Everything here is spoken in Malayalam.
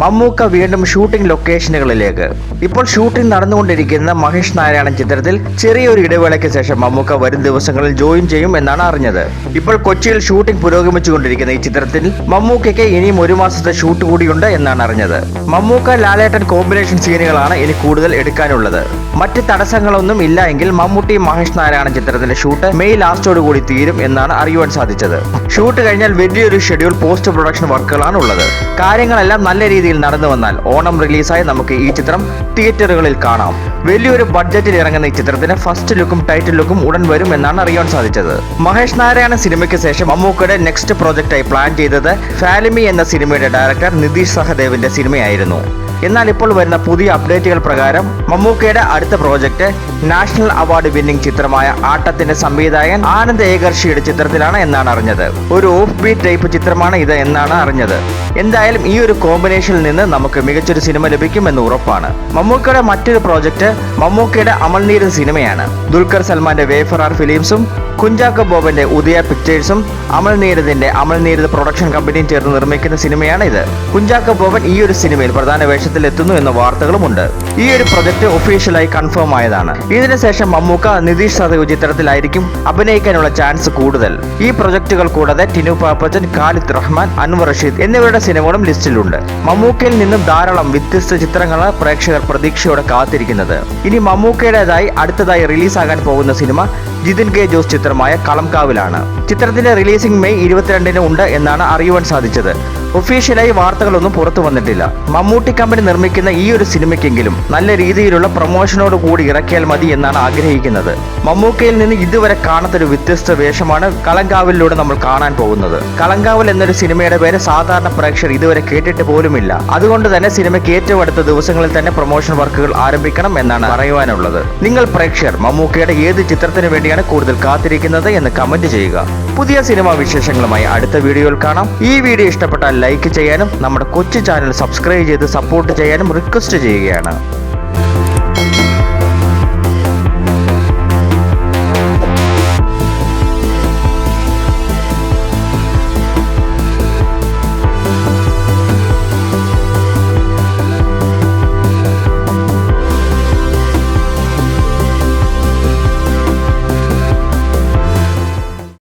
മമ്മൂക്ക വീണ്ടും ഷൂട്ടിംഗ് ലൊക്കേഷനുകളിലേക്ക്. ഇപ്പോൾ ഷൂട്ടിംഗ് നടന്നുകൊണ്ടിരിക്കുന്ന മഹേഷ് നാരായണൻ ചിത്രത്തിൽ ചെറിയൊരു ഇടവേളയ്ക്ക് ശേഷം മമ്മൂക്ക വരും ദിവസങ്ങളിൽ ജോയിൻ ചെയ്യും എന്നാണ് അറിഞ്ഞത്. ഇപ്പോൾ കൊച്ചിയിൽ ഷൂട്ടിംഗ് പുരോഗമിച്ചുകൊണ്ടിരിക്കുന്ന ഈ ചിത്രത്തിൽ മമ്മൂക്കയ്ക്ക് ഇനിയും ഒരു മാസത്തെ ഷൂട്ട് കൂടിയുണ്ട് എന്നാണ് അറിഞ്ഞത്. മമ്മൂക്ക ലാലേട്ടൻ കോമ്പിനേഷൻ സീനുകളാണ് ഇനി കൂടുതൽ എടുക്കാനുള്ളത്. മറ്റ് തടസ്സങ്ങളൊന്നും ഇല്ല എങ്കിൽ മമ്മൂട്ടി മഹേഷ് നാരായണ ചിത്രത്തിന്റെ ഷൂട്ട് മെയ് ലാസ്റ്റോട് കൂടി തീരും എന്നാണ് അറിയുവാൻ സാധിച്ചത്. ഷൂട്ട് കഴിഞ്ഞാൽ വലിയൊരു ഷെഡ്യൂൾ പോസ്റ്റ് പ്രൊഡക്ഷൻ വർക്കുകളാണ് ഉള്ളത്. കാര്യങ്ങളെല്ലാം നല്ല രീതിയിൽ നടന്നു വന്നാൽ ഓണം റിലീസായി നമുക്ക് ഈ ചിത്രം തിയേറ്ററുകളിൽ കാണാം. വലിയൊരു ബഡ്ജറ്റിൽ ഇറങ്ങുന്ന ഈ ചിത്രത്തിന് ഫസ്റ്റ് ലുക്കും ടൈറ്റിൽ ലുക്കും ഉടൻ വരും എന്നാണ് അറിയാൻ സാധിച്ചത്. മഹേഷ് നാരായണ സിനിമയ്ക്ക് ശേഷം മമ്മൂക്കയുടെ നെക്സ്റ്റ് പ്രോജക്റ്റായി പ്ലാൻ ചെയ്തത് ഫാലിമി എന്ന സിനിമയുടെ ഡയറക്ടർ നിതീഷ് സഹദേവിന്റെ സിനിമയായിരുന്നു. എന്നാൽ ഇപ്പോൾ വരുന്ന പുതിയ അപ്ഡേറ്റുകൾ പ്രകാരം മമ്മൂക്കയുടെ അടുത്ത പ്രോജക്റ്റ് നാഷണൽ അവാർഡ് വിന്നിംഗ് ചിത്രമായ ആട്ടത്തിന്റെ സംവിധായകൻ ആനന്ദ് ഏകർഷിയുടെ ചിത്രത്തിലാണ് എന്നാണ് അറിഞ്ഞത്. ഒരു ഓഫ് ബീറ്റ് ടൈപ്പ് ചിത്രമാണ് ഇത് എന്നാണ് അറിഞ്ഞത്. എന്തായാലും ഈ ഒരു കോമ്പിനേഷനിൽ നിന്ന് നമുക്ക് മികച്ചൊരു സിനിമ ലഭിക്കുമെന്ന് ഉറപ്പാണ്. മമ്മൂക്കയുടെ മറ്റൊരു പ്രോജക്റ്റ് മമ്മൂക്കയുടെ അമൽനീരൻ സിനിമയാണ് ദുൽഖർ സൽമാന്റെ വേഫറാർ ഫിലിംസും കുഞ്ചാക്കോ ബോബന്റെ ഉദയ പിക്ചേഴ്സും അമൽ നീരദിന്റെ അമൽ നീരദ് പ്രൊഡക്ഷൻ കമ്പനിയും ചേർന്ന് നിർമ്മിക്കുന്ന സിനിമയാണ് ഇത് കുഞ്ചാക്കോ ബോബൻ ഈ ഒരു സിനിമയിൽ പ്രധാന വേഷത്തിലെത്തുന്നു എന്ന വാർത്തകളുമുണ്ട്. ഈ ഒരു പ്രൊജക്ട് ഒഫീഷ്യലായി കൺഫേം ആയതാണ്. ഇതിനുശേഷം മമ്മൂക്ക നിതീഷ് സദേവ് ചിത്രത്തിലായിരിക്കും അഭിനയിക്കാനുള്ള ചാൻസ് കൂടുതൽ. ഈ പ്രൊജക്ടുകൾ കൂടാതെ ടിനു പാപ്പച്ചൻ ഖാലിദ് റഹ്മാൻ അൻവർ റഷീദ് എന്നിവരുടെ സിനിമകളും ലിസ്റ്റിലുണ്ട്. മമ്മൂക്കയിൽ നിന്നും ധാരാളം വ്യത്യസ്ത ചിത്രങ്ങളാണ് പ്രേക്ഷകർ പ്രതീക്ഷയോടെ കാത്തിരിക്കുന്നത്. ഇനി മമ്മൂക്കയുടേതായി അടുത്തതായി റിലീസാകാൻ പോകുന്ന സിനിമ ജിതിൻ കെ ജോസ് ചിത്രമായ കളംകാവിലാണ് ചിത്രത്തിന്റെ റിലീസിംഗ് മെയ് ഇരുപത്തിരണ്ടിന് ഉണ്ട് എന്നാണ് അറിയുവാൻ സാധിച്ചത്. ഒഫീഷ്യലായി വാർത്തകളൊന്നും പുറത്തു വന്നിട്ടില്ല. മമ്മൂട്ടി കമ്പനി നിർമ്മിക്കുന്ന ഈ ഒരു സിനിമയ്ക്കെങ്കിലും നല്ല രീതിയിലുള്ള പ്രൊമോഷനോട് കൂടി ഇറക്കിയാൽ മതി എന്നാണ് ആഗ്രഹിക്കുന്നത്. മമ്മൂക്കയിൽ നിന്ന് ഇതുവരെ കാണാത്തൊരു വ്യത്യസ്ത വേഷമാണ് കളങ്കാവിലൂടെ നമ്മൾ കാണാൻ പോകുന്നത്. കളങ്കാവൽ എന്നൊരു സിനിമയുടെ പേര് സാധാരണ പ്രേക്ഷകർ ഇതുവരെ കേട്ടിട്ട് പോലുമില്ല. അതുകൊണ്ട് തന്നെ സിനിമയ്ക്ക് ഏറ്റവും അടുത്ത ദിവസങ്ങളിൽ തന്നെ പ്രൊമോഷൻ വർക്കുകൾ ആരംഭിക്കണം എന്നാണ് പറയുവാനുള്ളത്. നിങ്ങൾ പ്രേക്ഷകർ മമ്മൂക്കയുടെ ഏത് ചിത്രത്തിന് വേണ്ടിയാണ് കൂടുതൽ കാത്തിരിക്കുന്നത് എന്ന് കമന്റ് ചെയ്യുക. പുതിയ സിനിമാ വിശേഷങ്ങളുമായി അടുത്ത വീഡിയോയിൽ കാണാം. ഈ വീഡിയോ ഇഷ്ടപ്പെട്ടാൽ ലൈക്ക് ചെയ്യാനും നമ്മുടെ കൊച്ചു ചാനൽ സബ്സ്ക്രൈബ് ചെയ്ത് സപ്പോർട്ട് ചെയ്യാനും റിക്വസ്റ്റ് ചെയ്യുകയാണ്.